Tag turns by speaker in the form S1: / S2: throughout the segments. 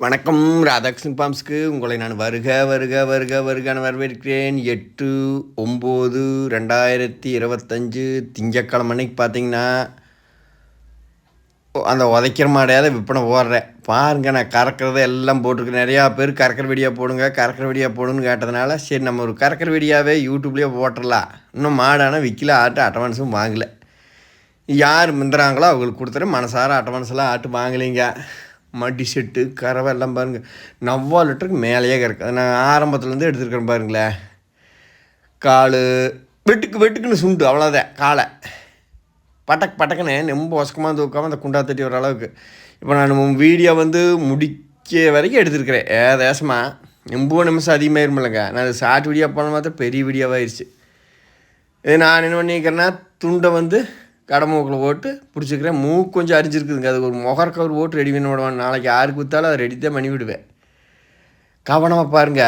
S1: வணக்கம். ராதாகிருஷ்ணன் பாம்ஸ்க்கு உங்களை நான் வருக வருக வருக வருகான வரவேற்கிறேன். எட்டு ஒம்பது ரெண்டாயிரத்தி இருபத்தஞ்சு திங்கக்கிழமை அன்னைக்கு பார்த்தீங்கன்னா அந்த உதைக்கிற மாடையாத விற்பனை போடுறேன் பாருங்க நான் கறக்கிறத எல்லாம் போட்டிருக்கேன். நிறையா பேர் கறக்கிற வீடியோ போடுங்க கறக்கிற வீடியோ போடுன்னு கேட்டதுனால சரி நம்ம ஒரு கறக்கிற வீடியோவே யூடியூப்லேயே போட்டுடலாம். இன்னும் மாடான விற்கல ஆட்டு அட்டவான்ஸும் வாங்கலை. யார் மிந்துறாங்களோ அவங்களுக்கு கொடுத்துட்டு மனசார அட்டவான்ஸ்லாம் ஆட்டு வாங்கலைங்க. மடி செட்டு கறவை எல்லாம் பாருங்கள் நவ்வா லிட்டருக்கு மேலேயே கிடக்கு அது நான் ஆரம்பத்துலேருந்து எடுத்துருக்கிறேன் பாருங்களேன் கால் வெட்டுக்கு வெட்டுக்குன்னு சுண்டு அவ்வளோதான் காலை. பட்டக் பட்டக்குன்னு ரொம்ப ஒசக்கமாக தூக்காமல் அந்த குண்டா தட்டி வர அளவுக்கு. இப்போ நான் வீடியோ வந்து முடிக்க வரைக்கும் எடுத்துருக்கிறேன். ஏதேசமாக ரொம்ப நிமிஷம் அதிகமாக இருமில்லைங்க நான் அது ஷார்ட் வீடியோ போன மாத்திரம் பெரிய வீடியோவாகிடுச்சு இது நான் என்ன பண்ணிக்கிறேன்னா துண்டை வந்து கடை மூக்கில் போட்டு பிடிச்சிக்கிறேன். மூக்கு கொஞ்சம் அரிஞ்சிருக்குதுங்க. அது ஒரு முகர் கவர் போட்டு ரெடி பண்ணி விடுவேன். நாளைக்கு யாருக்கு விற்றாலும் அதை ரெடி தான் பண்ணி விடுவேன். கவனமாக பாருங்க.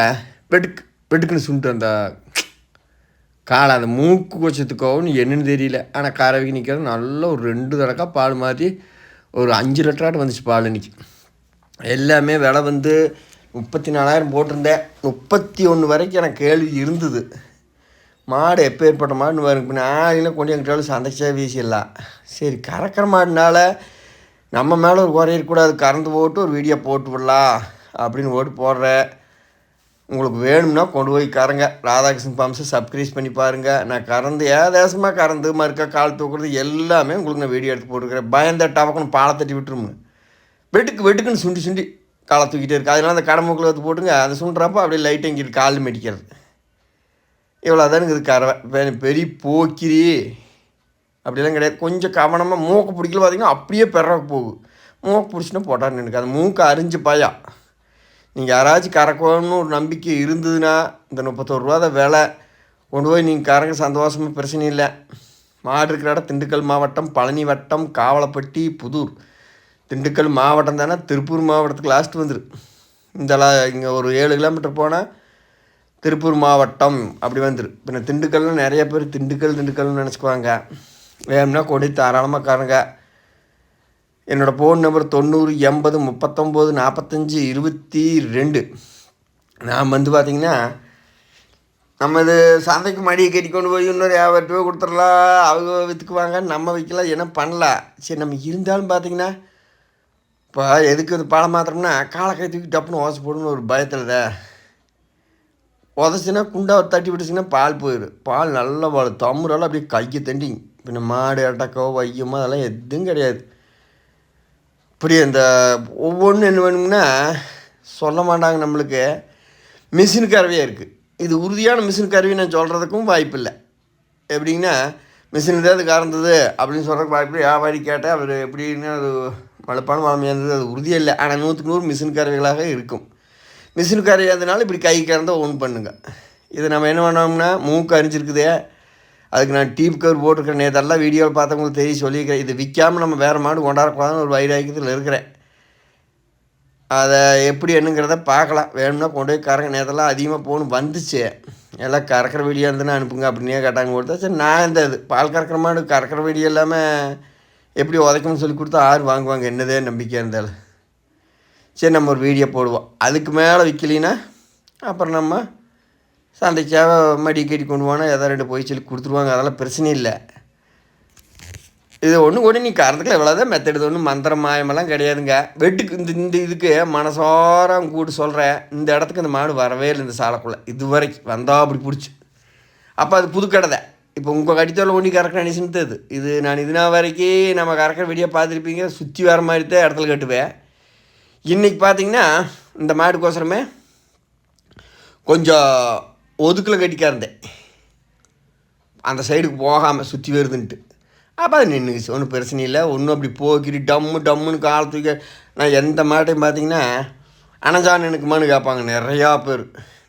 S1: வெட்டுக்கு வெட்டுக்குன்னு சுண்டு அந்த காலை அந்த மூக்கு கொச்சத்துக்கோன்னு என்னன்னு தெரியல. ஆனால் கறவைக்கு நிற்கிறது நல்ல ஒரு ரெண்டு தடக்கா பால் மாற்றி ஒரு அஞ்சு லிட்டராட்டு வந்துச்சு பால் இன்றைக்கி எல்லாமே விலை வந்து முப்பத்தி நாலாயிரம் போட்டிருந்தேன். முப்பத்தி ஒன்று வரைக்கும் எனக்கு கேள்வி இருந்தது. மாடு எப்போ ஏற்பட்ட மாடுன்னு வரும் இப்போ நாளையில் கொண்டு எங்கிட்டாலும் சந்தைச்சா வீசிடலாம். சரி கறக்கிற மாடுனால நம்ம மேலே ஒரு குறை இருக்கக்கூடாது. கறந்து போட்டு ஒரு வீடியோ போட்டு விடலாம் அப்படின்னு ஓட்டு போடுறேன் உங்களுக்கு வேணும்னா கொண்டு போய் கறங்க. ராதாகிருஷ்ணன் பம்சை சப்ஸ்கிரைஸ் பண்ணி பாருங்கள் நான் கறந்து ஏதேசமாக கறந்து மறுக்க கால் தூக்குறது எல்லாமே உங்களுக்கு நான் வீடியோ எடுத்து போட்டுருக்கிறேன் பயந்த டவக்குன்னு பாலை தட்டி விட்டுருங்க. வெட்டுக்கு வெட்டுக்குன்னு சுண்டி சுண்டி காலை தூக்கிட்டே இருக்கு. அதனால அந்த கடமுக்கில் எடுத்து போட்டுங்க அதை சுண்டுறப்போ அப்படியே லைட் எங்கிட்டு கால் மெடிக்கிறது. இவ்வளோ தானுங்க கறவை பெரிய போக்கிரி. அப்படிலாம் கிடையாது. கொஞ்சம் கவனமாக மூக்கு பிடிக்கல பார்த்தீங்கன்னா அப்படியே பெறக்கு போகும் மூக்கு பிடிச்சினா போட்டான்னு எனக்கு அந்த மூக்கு அரிஞ்சு பாயா. நீங்கள் யாராச்சும் கறக்கணும்னு ஒரு நம்பிக்கை இருந்ததுன்னா இந்த முப்பத்தோரு ரூபா தான் விலை கொண்டு போய் நீங்கள் கறங்க சந்தோஷமாக பிரச்சனை இல்லை. மாடு இருக்கிற இடம் திண்டுக்கல் மாவட்டம் பழனி வட்டம் காவலப்பட்டி புதூர். திண்டுக்கல் மாவட்டம் தானே திருப்பூர் மாவட்டத்துக்கு லாஸ்ட் வந்துடும் இந்த இங்கே ஒரு ஏழு கிலோமீட்டர் போனால் திருப்பூர் மாவட்டம் அப்படி வந்துரு. இப்போ திண்டுக்கல்லாம் நிறைய பேர் திண்டுக்கல் திண்டுக்கல்னு நினச்சிக்குவாங்க. வேணும்னா கொடி தாராளமாக காருங்க என்னோடய ஃபோன் நம்பர் தொண்ணூறு எண்பது முப்பத்தொம்போது நாற்பத்தஞ்சு இருபத்தி ரெண்டு. நான் வந்து பார்த்தீங்கன்னா நம்ம இது சந்தைக்கு மடியை கட்டி கொண்டு போய் இன்னொரு வியாபாரத்து போய் கொடுத்துடலாம் அவங்க விற்றுக்குவாங்க நம்ம விற்கலாம் என்ன பண்ணலாம் சரி நம்ம இருந்தாலும் பார்த்தீங்கன்னா இப்போ எதுக்கு இது பழம் மாத்திரம்னா காலை கை தூக்கி டப்புன்னு ஓசை போடுன்னு ஒரு பயத்தில் தான். உதச்சின்னா குண்டா தட்டி விட்டுச்சுன்னா பால் போயிடும் பால் நல்ல பால் தம்முறால அப்படியே கைக்கு தண்டிங்க பின்ன மாடு அடக்கோ வையமோ அதெல்லாம் எதுவும் கிடையாது. இப்படி இந்த ஒவ்வொன்றும் என்ன வேணும்னா சொல்ல மாட்டாங்க நம்மளுக்கு. மிஷின் கருவியாக இருக்குது இது உறுதியான மிஷின் கருவி நான் சொல்கிறதுக்கும் வாய்ப்பு இல்லை. எப்படின்னா மிஷின் தான் அது கறந்தது அப்படின்னு சொல்கிறதுக்கு வாய்ப்பு வியாபாரி கேட்டால் அவர் எப்படின்னு அது மழுப்பான வளமையாக இருந்தது அது உறுதியாக இல்லை. ஆனால் நூற்றுக்கு நூறு மிஷின் கருவிகளாக இருக்கும். மிஷின் கரையாதனால இப்படி கை கறந்த ஒன்று பண்ணுங்க. இதை நம்ம என்ன பண்ணோம்னா மூக்கு அரிஞ்சிருக்குதே. அதுக்கு நான் டீப் கவர் போட்டிருக்கேன். நேற்றெல்லாம் வீடியோவில் பார்த்தவங்களுக்கு தெரிய சொல்லியிருக்கிறேன். இது விற்காமல் நம்ம வேறு மாடு கொண்டாடக்கூடாதுன்னு ஒரு வைராக்கியத்தில் இருக்கிறேன். அதை எப்படி என்னங்கிறத பார்க்கலாம். வேணும்னா கொண்டு போய் கறங்க. நேரத்தெல்லாம் அதிகமாக போகணும் வந்துச்சு. எல்லாம் கறக்கிற வீடியோ இருந்துன்னு அனுப்புங்க அப்படின்னே கேட்டாங்க கொடுத்தா சரி நான் இந்த இது பால் கறக்கிற மாடு கறக்கிற வீடியோ இல்லாமல் எப்படி உதைக்கணும்னு சொல்லி கொடுத்தா ஆறு வாங்குவாங்க. என்னதே நம்பிக்கை இருந்தாலும். சரி நம்ம ஒரு வீடியோ போடுவோம். அதுக்கு மேலே விற்கலின்னா அப்புறம் நம்ம சந்தைக்காக மடி கட்டி கொண்டு போனால் எதாவது ரெண்டு போய் சொல்லி கொடுத்துருவாங்க. அதெல்லாம் பிரச்சனை இல்லை. இது ஒன்று கூட நீ கரத்துக்குள்ள இவ்வளோதான் மெத்தடு ஒன்றும் மந்திரம் மாயமெல்லாம் கிடையாதுங்க. வெட்டுக்கு இந்த இந்த இதுக்கு மனசாரம் கூட்டு சொல்கிறேன் இந்த இடத்துக்கு இந்த மாடு வரவே இல்லை இந்த சாலைக்குள்ளே. இது வரைக்கும் அப்படி பிடிச்சி. அப்போ அது புது கடை தான் இப்போ உங்கள் கடித்தோட ஒன்றி கறக்கிற நினைச்சுன்னு இது இது நான் இதுனா வரைக்கும் நம்ம கறக்கிற வீடியோ பார்த்துருப்பீங்க. சுற்றி வர மாதிரி தான் இடத்துல கட்டுவேன். இன்றைக்கி பார்த்தீங்கன்னா இந்த மாடுக்கோசரமே கொஞ்சம் ஒதுக்கில் கட்டிக்கா இருந்தேன். அந்த சைடுக்கு போகாமல் சுற்றி வருதுன்ட்டு. அப்போ அது நின்றுச்சு ஒன்றும் பிரச்சனை இல்லை. ஒன்றும் அப்படி போக்கிட்டு டம்மு டம்முன்னு காலத்துக்கு நான் எந்த மாட்டையும் பார்த்தீங்கன்னா அணைஞ்சான் எனக்கு கேட்பாங்க. நிறையா பேர்.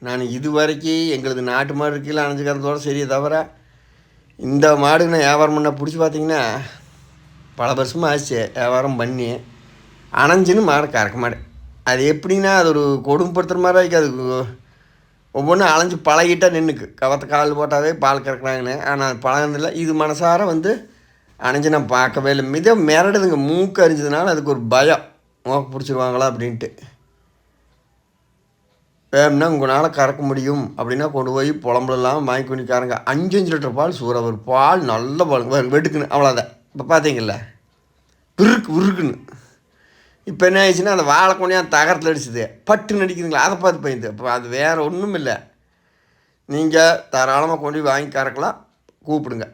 S1: நான் இது வரைக்கும் எங்களது நாட்டு மாடு இருக்கையில் அணைஞ்சிக்கிறதோட சரியே தவிர இந்த மாடு நான் வியாபாரம் பண்ண பிடிச்சி பார்த்தீங்கன்னா பல வருஷமாக ஆச்சு. வியாபாரம் பண்ணி அணைஞ்சின்னு மாடு கறக்க மாடு. அது எப்படின்னா அது ஒரு கொடுமைப்படுத்துகிற மாதிரி இருக்கு ஒவ்வொன்றும் அலைஞ்சு பழகிட்டா நின்றுக்கு கவத்தை கால் போட்டாவே பால் கறக்குறாங்கன்னு. ஆனால் அது பழகினதில்ல. இது மனசார வந்து அணைஞ்சு நான் பார்க்கவே இல்லை. மித மிரடுதுங்க. மூக்கு அறிஞ்சதுனால அதுக்கு ஒரு பயம். மூக்கு பிடிச்சிருவாங்களா அப்படின்ட்டு. வேணும்னா உங்களால் கறக்க முடியும். அப்படின்னா கொண்டு போய் புலம்புலாம் வாங்கி கொண்டிக்காரங்க அஞ்சு அஞ்சு லிட்டர் பால் சூற ஒரு பால் நல்ல பால் வெட்டுக்குன்னு. அவ்வளோதான் இப்போ பார்த்தீங்களா விருக்கு விருக்குன்னு இப்போ என்ன ஆயிடுச்சுன்னா அந்த வாழை அந்த தகரத்தில் அடிச்சுது. பட்டு நடிக்குதுங்களா அதை பார்த்து பயந்து. இப்போ அது வேறு ஒன்றும் இல்லை நீங்கள் தாராளமாக கொண்டு வாங்கி கறக்கலாம். கூப்பிடுங்க.